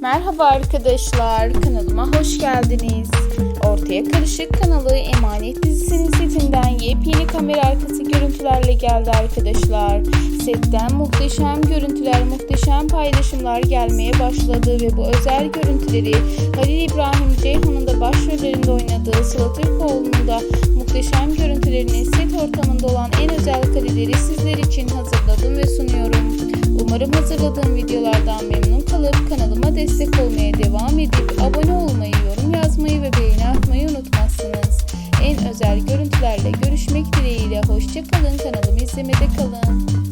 Merhaba arkadaşlar, kanalıma hoş geldiniz. Ortaya Karışık kanalı Emanet dizisinin setinden yepyeni kamera arkası görüntülerle geldi arkadaşlar. Setten muhteşem görüntüler, muhteşem paylaşımlar gelmeye başladı ve bu özel görüntüleri Halil İbrahim Ceyhan'ın da başrollerinde oynadığı Sıla Türkoğlu'nun da muhteşem görüntülerini set ortamında olan en özel kareleri sizler için hazırladım ve sunuyorum. Umarım hazırladığım videolardan güzel görüntülerle görüşmek dileğiyle. Hoşçakalın. Kanalımı izlemede kalın.